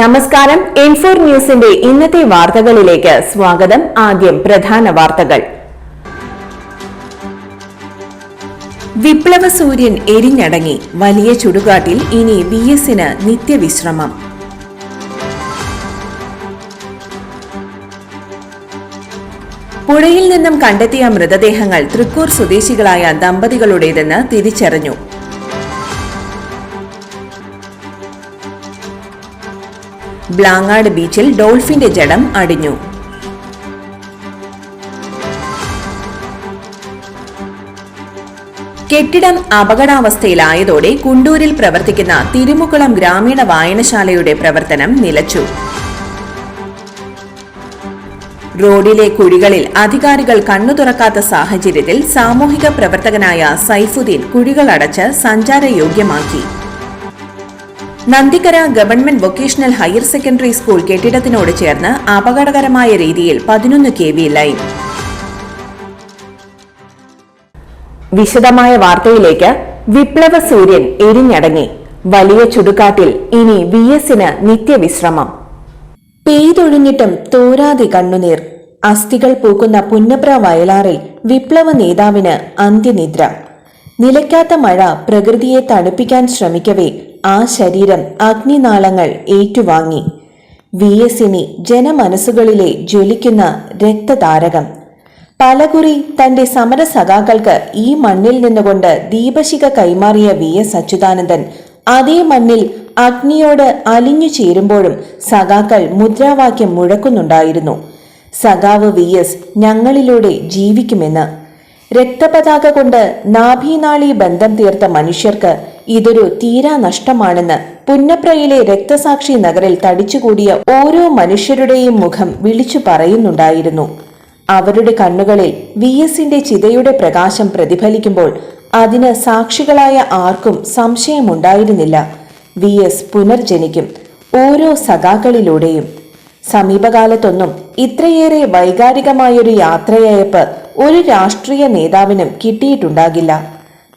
നമസ്കാരം. ഇൻഫോർ ന്യൂസിന്റെ ഇന്നത്തെ വാർത്തകളിലേക്ക് സ്വാഗതം. ആദ്യം പ്രധാന വാർത്തകൾ. വിപ്ലവ സൂര്യൻ എരിഞ്ഞടങ്ങി. വലിയ ചുടുകാട്ടിൽ ഇനി വി എസിന് നിത്യവിശ്രമം. പുഴയിൽ നിന്നും കണ്ടെത്തിയ മൃതദേഹങ്ങൾ തൃക്കൂർ സ്വദേശികളായ ദമ്പതികളുടേതെന്ന് തിരിച്ചറിഞ്ഞു. ബ്ലാങ്ങാട് ബീച്ചിൽ ഡോൾഫിന്റെ ജഡം അടിഞ്ഞു. കെട്ടിടം അപകടാവസ്ഥയിലായതോടെ കുണ്ടൂരിൽ പ്രവർത്തിക്കുന്ന തിരുമുക്കുളം ഗ്രാമീണ വായനശാലയുടെ പ്രവർത്തനം നിലച്ചു. റോഡിലെ കുഴികളിൽ അധികാരികൾ കണ്ണു തുറക്കാത്ത സാഹചര്യത്തിൽ സാമൂഹിക പ്രവർത്തകനായ സൈഫുദ്ദീൻ കുഴികളടച്ച് സഞ്ചാരയോഗ്യമാക്കി. Nandikkara government vocational higher secondary school കെട്ടിടത്തിനോട് ചേർന്ന് അപകടകരമായ രീതിയിൽ പതിനൊന്ന് കെ വി ലൈൻ വിശദമായ വാർത്തയിലേക്ക് വിപ്ലവ സൂര്യൻ എരിഞ്ഞടങ്ങി. വലിയ ചുടുകാട്ടിൽ ഇനി വി എസിന് നിത്യവിശ്രമം. പെയ്തൊഴിഞ്ഞിട്ടും തോരാതെ കണ്ണുനീർ. അസ്ഥികൾ പൂക്കുന്ന പുന്നപ്ര വയലാറിൽ വിപ്ലവ നേതാവിന് അന്ത്യനിദ്ര. നിലയ്ക്കാത്ത മഴ പ്രകൃതിയെ തണുപ്പിക്കാൻ ശ്രമിക്കവേ ആ ശരീരം അഗ്നിനാളങ്ങൾ ഏറ്റുവാങ്ങി. വി എസിനി ജനമനസ്സുകളിലെ ജ്വലിക്കുന്ന രക്തതാരകം. പലകുറി തന്റെ സമരസഖാക്കൾക്ക് ഈ മണ്ണിൽ നിന്നുകൊണ്ട് ദീപശിക കൈമാറിയ വി എസ് അച്യുതാനന്ദൻ അതേ മണ്ണിൽ അഗ്നിയോട് അലിഞ്ഞു ചേരുമ്പോഴും സഖാക്കൾ മുദ്രാവാക്യം മുഴക്കുന്നുണ്ടായിരുന്നു. സഖാവ് വി എസ് ഞങ്ങളിലൂടെ ജീവിക്കുമെന്ന്. രക്തപതാക കൊണ്ട് നാഭീനാളി ബന്ധം തീർത്ത മനുഷ്യർക്ക് ഇതൊരു തീരാ നഷ്ടമാണെന്ന് പുന്നപ്രയിലെ രക്തസാക്ഷി നഗറിൽ തടിച്ചുകൂടിയ ഓരോ മനുഷ്യരുടെയും മുഖം വിളിച്ചു പറയുന്നുണ്ടായിരുന്നു. അവരുടെ കണ്ണുകളിൽ വി എസിന്റെ ചിതയുടെ പ്രകാശം പ്രതിഫലിക്കുമ്പോൾ അതിന് സാക്ഷികളായ ആർക്കും സംശയമുണ്ടായിരുന്നില്ല. വി എസ് പുനർജനിക്കും ഓരോ സഖാക്കളിലൂടെയും. സമീപകാലത്തൊന്നും ഇത്രയേറെ വൈകാരികമായൊരു യാത്രയയപ്പ് ഒരു രാഷ്ട്രീയ നേതാവിനും കിട്ടിയിട്ടുണ്ടാകില്ല.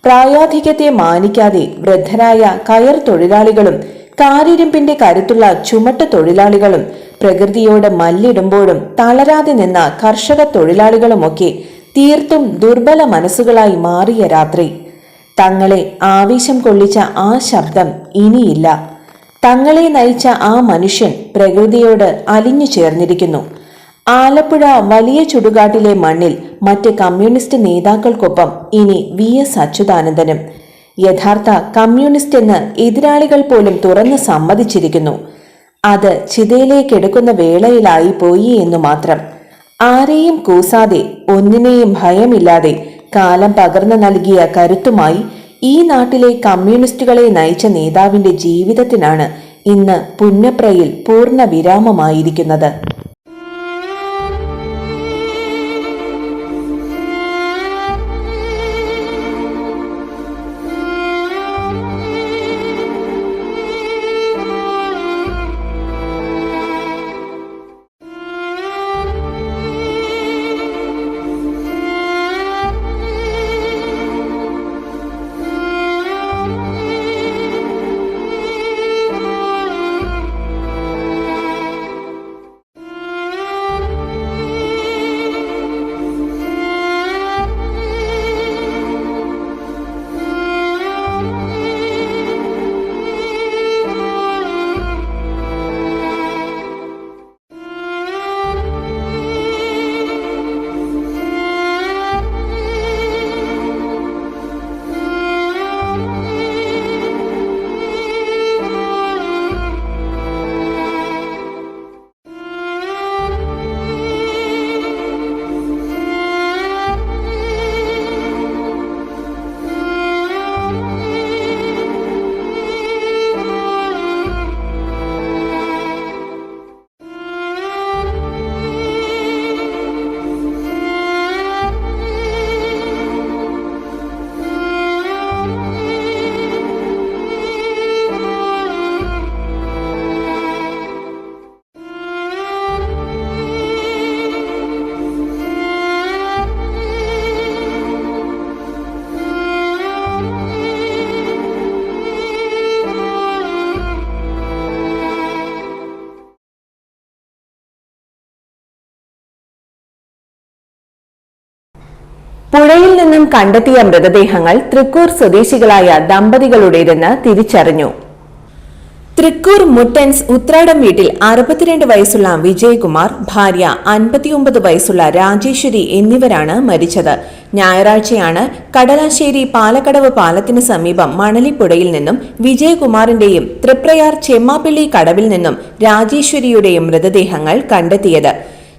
പ്രായാധിക്യത്തെ മാനിക്കാതെ വൃദ്ധരായ കയർ തൊഴിലാളികളും കാരിരുമ്പിന്റെ കരുത്തുള്ള ചുമട്ട് തൊഴിലാളികളും പ്രകൃതിയോട് മല്ലിടുമ്പോഴും തളരാതെ നിന്ന കർഷക തൊഴിലാളികളുമൊക്കെ തീർത്തും ദുർബല മനസ്സുകളായി മാറിയ രാത്രി. തങ്ങളെ ആവേശം കൊള്ളിച്ച ആ ശബ്ദം ഇനിയില്ല. തങ്ങളെ നയിച്ച ആ മനുഷ്യൻ പ്രകൃതിയോട് അലിഞ്ഞു ചേർന്നിരിക്കുന്നു. ആലപ്പുഴ വലിയ ചുടുകാട്ടിലെ മണ്ണിൽ മറ്റ് കമ്മ്യൂണിസ്റ്റ് നേതാക്കൾക്കൊപ്പം ഇനി വി എസ് അച്യുതാനന്ദനും. യഥാർത്ഥ കമ്മ്യൂണിസ്റ്റ് എന്ന് എതിരാളികൾ പോലും തുറന്ന് സമ്മതിച്ചിരിക്കുന്നു. അത് ചിതയിലേക്കെടുക്കുന്ന വേളയിലായി പോയി എന്നു മാത്രം. ആരെയും കൂസാതെ ഒന്നിനെയും ഭയമില്ലാതെ കാലം പകർന്നു നൽകിയ കരുത്തുമായി ഈ നാട്ടിലെ കമ്മ്യൂണിസ്റ്റുകളെ നയിച്ച നേതാവിന്റെ ജീവിതത്തിനാണ് ഇന്ന് പുന്നപ്രയിൽ പൂർണ വിരാമമായിരിക്കുന്നത്. പുഴയിൽ നിന്നും കണ്ടെത്തിയ മൃതദേഹങ്ങൾ തൃക്കൂർ സ്വദേശികളായ ദമ്പതികളുടേതെന്ന് തിരിച്ചറിഞ്ഞു. തൃക്കൂർ മുട്ടൻസ് ഉത്രാടം വീട്ടിൽ അറുപത്തിരണ്ട് വയസ്സുള്ള വിജയകുമാർ ഭാര്യ അൻപത്തിയൊമ്പത് വയസ്സുള്ള രാജേശ്വരി എന്നിവരാണ് മരിച്ചത്. ഞായറാഴ്ചയാണ് കടലാശ്ശേരി പാലക്കടവ് പാലത്തിന് സമീപം മണലിപ്പുഴയിൽ നിന്നും വിജയകുമാറിന്റെയും തൃപ്രയാർ ചെമ്മാപ്പിള്ളി കടവിൽ നിന്നും രാജേശ്വരിയുടെയും മൃതദേഹങ്ങൾ കണ്ടെത്തിയത്.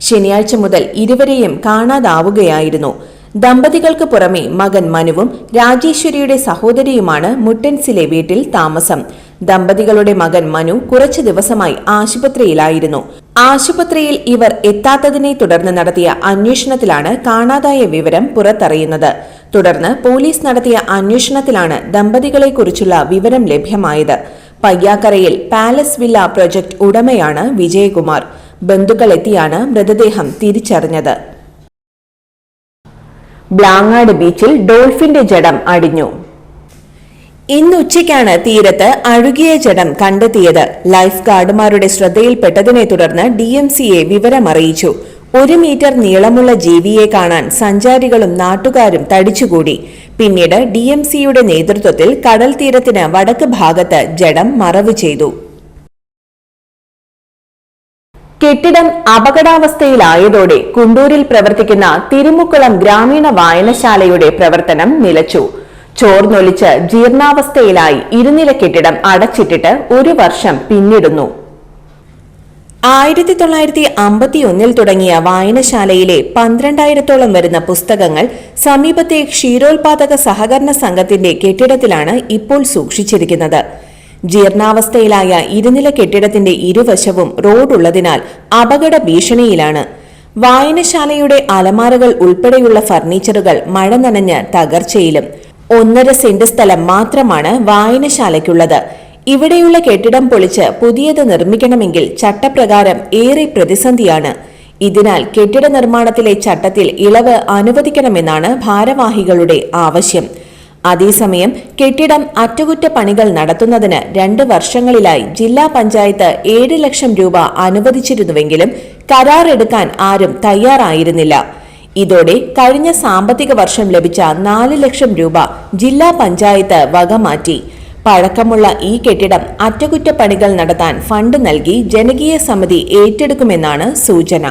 ശനിയാഴ്ച മുതൽ ഇരുവരെയും കാണാതാവുകയായിരുന്നു. ദമ്പതികൾക്ക് പുറമെ മകൻ മനുവും രാജേശ്വരിയുടെ സഹോദരിയുമാണ് മുട്ടൻസിലെ വീട്ടിൽ താമസം. ദമ്പതികളുടെ മകൻ മനു കുറച്ചു ദിവസമായി ആശുപത്രിയിലായിരുന്നു. ആശുപത്രിയിൽ ഇവർ എത്താത്തതിനെ തുടർന്ന് നടത്തിയ അന്വേഷണത്തിലാണ് കാണാതായ വിവരം പുറത്തറിയുന്നത്. തുടർന്ന് പോലീസ് നടത്തിയ അന്വേഷണത്തിലാണ് ദമ്പതികളെക്കുറിച്ചുള്ള വിവരം ലഭ്യമായത്. പയ്യാക്കരയിൽ പാലസ് വില്ല പ്രൊജക്ട് ഉടമയാണ് വിജയകുമാർ. ബന്ധുക്കളെത്തിയാണ് മൃതദേഹം തിരിച്ചറിഞ്ഞത്. ബ്ലാങ്ങാട് ബീച്ചിൽ ഡോൾഫിന്റെ ജഡം അടിഞ്ഞു. ഇന്ന് ഉച്ചയ്ക്കാണ് തീരത്ത് അഴുകിയ ജഡം കണ്ടെത്തിയത്. ലൈഫ് ഗാർഡുമാരുടെ ശ്രദ്ധയിൽപ്പെട്ടതിനെ തുടർന്ന് ഡി എം സിയെ വിവരമറിയിച്ചു. ഒരു മീറ്റർ നീളമുള്ള ജീവിയെ കാണാൻ സഞ്ചാരികളും നാട്ടുകാരും തടിച്ചുകൂടി. പിന്നീട് ഡി നേതൃത്വത്തിൽ കടൽ തീരത്തിന് വടക്ക് ഭാഗത്ത് ജഡം മറവ് ചെയ്തു. കെട്ടിടം അപകടാവസ്ഥയിലായതോടെ കുണ്ടൂരിൽ പ്രവർത്തിക്കുന്ന തിരുമുക്കുളം ഗ്രാമീണ വായനശാലയുടെ പ്രവർത്തനം നിലച്ചു. ചോർന്നൊലിച്ച് ജീർണാവസ്ഥയിലായി ഇരുനില കെട്ടിടം അടച്ചിട്ടിട്ട് ഒരു വർഷം പിന്നിടുന്നു. ആയിരത്തി തൊള്ളായിരത്തി അമ്പത്തിയൊന്നിൽ തുടങ്ങിയ വായനശാലയിലെ പന്ത്രണ്ടായിരത്തോളം വരുന്ന പുസ്തകങ്ങൾ സമീപത്തെ ക്ഷീരോത്പാദക സഹകരണ സംഘത്തിന്റെ കെട്ടിടത്തിലാണ് ഇപ്പോൾ സൂക്ഷിച്ചിരിക്കുന്നത്. ജീർണാവസ്ഥയിലായ ഇരുനില കെട്ടിടത്തിന്റെ ഇരുവശവും റോഡുള്ളതിനാൽ അപകട ഭീഷണിയിലാണ്. വായനശാലയുടെ അലമാരകൾ ഉൾപ്പെടെയുള്ള ഫർണിച്ചറുകൾ മഴ നനഞ്ഞ് തകർച്ചയിലും ഒന്നര സെന്റ് സ്ഥലം മാത്രമാണ് വായനശാലയ്ക്കുള്ളത്. ഇവിടെയുള്ള കെട്ടിടം പൊളിച്ച് പുതിയത് നിർമ്മിക്കണമെങ്കിൽ ചട്ടപ്രകാരം ഏറെ പ്രതിസന്ധിയാണ്. ഇതിനാൽ കെട്ടിട നിർമ്മാണത്തിലെ ചട്ടത്തിൽ ഇളവ് അനുവദിക്കണമെന്നാണ് ഭാരവാഹികളുടെ ആവശ്യം. അതേസമയം കെട്ടിടം അറ്റകുറ്റപ്പണികൾ നടത്തുന്നതിന് രണ്ട് വർഷങ്ങളിലായി ജില്ലാ പഞ്ചായത്ത് ഏഴ് ലക്ഷം രൂപ അനുവദിച്ചിരുന്നുവെങ്കിലും കരാറെടുക്കാൻ ആരും തയ്യാറായിരുന്നില്ല. ഇതോടെ കഴിഞ്ഞ സാമ്പത്തിക വർഷം ലഭിച്ച നാല് ലക്ഷം രൂപ ജില്ലാ പഞ്ചായത്ത് വകമാറ്റി. പഴക്കമുള്ള ഈ കെട്ടിടം അറ്റകുറ്റപ്പണികൾ നടത്താൻ ഫണ്ട് നൽകി ജനകീയ സമിതി ഏറ്റെടുക്കുമെന്നാണ് സൂചന.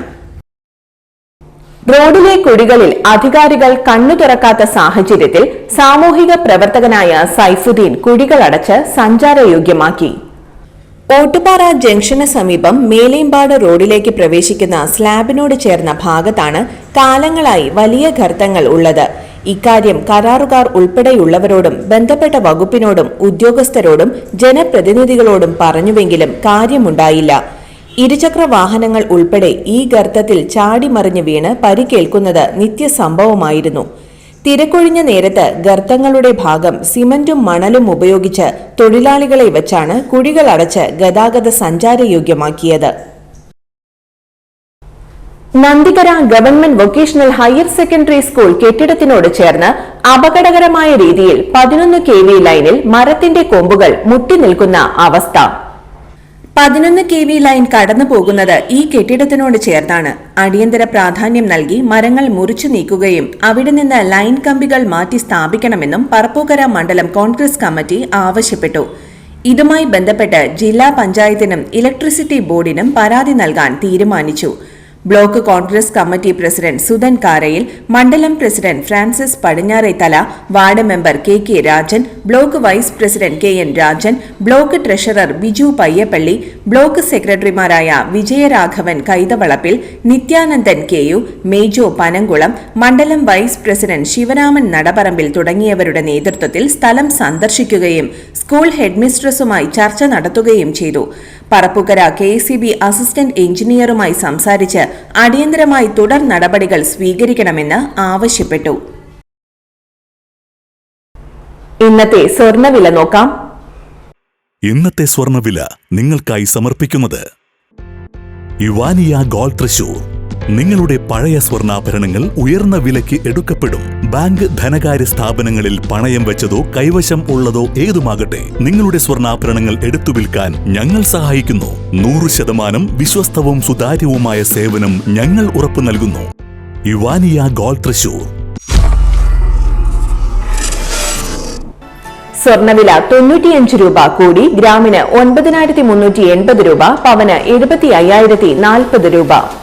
റോഡിലെ കുഴികളിൽ അധികാരികൾ കണ്ണു തുറക്കാത്ത സാഹചര്യത്തിൽ സാമൂഹിക പ്രവർത്തകനായ സൈഫുദ്ദീൻ കുഴികളടച്ച് സഞ്ചാരയോഗ്യമാക്കി. ഓട്ടുപാറ ജംഗ്ഷന് സമീപം മേലേമ്പാട് റോഡിലേക്ക് പ്രവേശിക്കുന്ന സ്ലാബിനോട് ചേർന്ന ഭാഗത്താണ് കാലങ്ങളായി വലിയ ഗർത്തങ്ങൾ ഉള്ളത്. ഇക്കാര്യം കരാറുകാർ ഉൾപ്പെടെയുള്ളവരോടും ബന്ധപ്പെട്ട വകുപ്പിനോടും ഉദ്യോഗസ്ഥരോടും ജനപ്രതിനിധികളോടും പറഞ്ഞുവെങ്കിലും കാര്യമുണ്ടായില്ല. ഇരുചക്ര വാഹനങ്ങൾ ഉൾപ്പെടെ ഈ ഗർത്തത്തിൽ ചാടിമറിഞ്ഞ് വീണ് പരിക്കേൽക്കുന്നത് നിത്യസംഭവമായിരുന്നു. തിരക്കൊഴിഞ്ഞ നേരത്ത് ഗർത്തങ്ങളുടെ ഭാഗം സിമന്റും മണലും ഉപയോഗിച്ച് തൊഴിലാളികളെ വെച്ചാണ് കുഴികൾ അടച്ച് ഗതാഗത സഞ്ചാരയോഗ്യമാക്കിയത്. Nandikara government vocational higher secondary school കെട്ടിടത്തിനോട് ചേർന്ന് അപകടകരമായ രീതിയിൽ പതിനൊന്ന് കെ വി ലൈനിൽ മരത്തിന്റെ കൊമ്പുകൾ മുട്ടി നിൽക്കുന്ന അവസ്ഥ. പതിനൊന്ന് കെ വി ലൈൻ കടന്നു പോകുന്നത് ഈ കെട്ടിടത്തിനോട് ചേർന്നാണ് അടിയന്തര പ്രാധാന്യം നൽകി മരങ്ങൾ മുറിച്ചു നീക്കുകയും അവിടെ നിന്ന് ലൈൻ കമ്പികൾ മാറ്റി സ്ഥാപിക്കണമെന്നും പറപ്പൂക്കര മണ്ഡലം കോൺഗ്രസ് കമ്മിറ്റി ആവശ്യപ്പെട്ടു. ഇതുമായി ബന്ധപ്പെട്ട് ജില്ലാ പഞ്ചായത്തിനും ഇലക്ട്രിസിറ്റി ബോർഡിനും പരാതി നൽകാൻ തീരുമാനിച്ചു. Block Congress committee president Sudhan Karayil മണ്ഡലം president Francis Padinjarethala ward member K K Rajan block vice president K N Rajan block treasurer Biju Payyappilly block സെക്രട്ടറിമാരായ വിജയരാഘവൻ കൈതവളപ്പിൽ നിത്യാനന്ദൻ കെ യു മേജോ പനങ്കുളം മണ്ഡലം വൈസ് പ്രസിഡന്റ് ശിവരാമൻ നടപറമ്പിൽ തുടങ്ങിയവരുടെ നേതൃത്വത്തിൽ സ്ഥലം സന്ദർശിക്കുകയും സ്കൂൾ ഹെഡ്മിസ്ട്രസുമായി ചർച്ച നടത്തുകയും ചെയ്തു. Parappukara K C B assistant എഞ്ചിനീയറുമായി സംസാരിച്ച് അടിയന്തരമായി തുടർ നടപടികൾ സ്വീകരിക്കണമെന്ന് ആവശ്യപ്പെട്ടു. ഇന്നത്തെ സ്വർണവില നോക്കാം. ഇന്നത്തെ സ്വർണവില നിങ്ങൾക്കായി സമർപ്പിക്കുന്നത് യുവാനിയ ഗോൾഡ് തൃശൂർ. നിങ്ങളുടെ പഴയ സ്വർണാഭരണങ്ങൾ ഉയർന്ന വിലയ്ക്ക് എടുക്കപ്പെടും. ബാങ്ക് ധനകാര്യ സ്ഥാപനങ്ങളിൽ പണയം വെച്ചതോ കൈവശം ഉള്ളതോ ഏതുമാകട്ടെ നിങ്ങളുടെ സ്വർണാഭരണങ്ങൾ എടുത്തു വിൽക്കാൻ ഞങ്ങൾ സഹായിക്കുന്നു. നൂറ് ശതമാനം വിശ്വസ്തവും സുതാര്യവുമായ സേവനം ഞങ്ങൾ ഉറപ്പു നൽകുന്നു. യുവാനിയ ഗോൾ തൃശൂർ. സ്വർണവില തൊണ്ണൂറ്റിയഞ്ച് രൂപ കൂടി ഗ്രാമിന് ഒൻപതിനായിരത്തി മുന്നൂറ്റി എൺപത് രൂപ പവന് എഴുപത്തി അയ്യായിരത്തി നാൽപ്പത് രൂപ.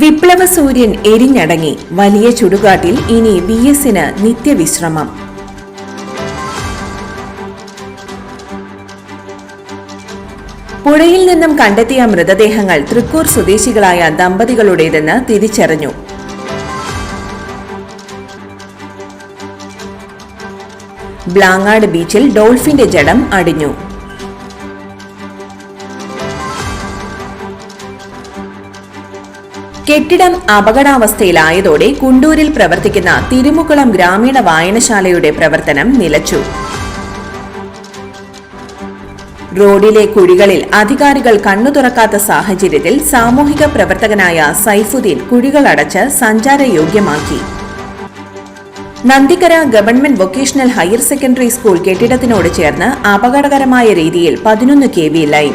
വിപ്ലവ സൂര്യൻ എരിഞ്ഞടങ്ങി. വലിയ ചുടുകാട്ടിൽ ഇനി വി എസിന് നിത്യവിശ്രമം. പുഴയിൽ നിന്നും കണ്ടെത്തിയ മൃതദേഹങ്ങൾ തൃക്കൂർ സ്വദേശികളായ ദമ്പതികളുടേതെന്ന് തിരിച്ചറിഞ്ഞു. ബ്ലാങ്ങാട് ബീച്ചിൽ ഡോൾഫിന്റെ ജഡം അടിഞ്ഞു. കെട്ടിടം അപകടാവസ്ഥയിലായതോടെ കുണ്ടൂരിൽ പ്രവർത്തിക്കുന്ന തിരുമുക്കുളം ഗ്രാമീണ വായനശാലയുടെ പ്രവർത്തനം നിലച്ചു. റോഡിലെ കുഴികളിൽ അധികാരികൾ കണ്ണു തുറക്കാത്ത സാഹചര്യത്തിൽ സാമൂഹിക പ്രവർത്തകനായ സൈഫുദ്ദീൻ കുഴികളടച്ച് സഞ്ചാരയോഗ്യമാക്കി. Nandikkara government vocational higher secondary school കെട്ടിടത്തിനോട് ചേർന്ന് അപകടകരമായ രീതിയിൽ പതിനൊന്ന് കെ വി ലൈൻ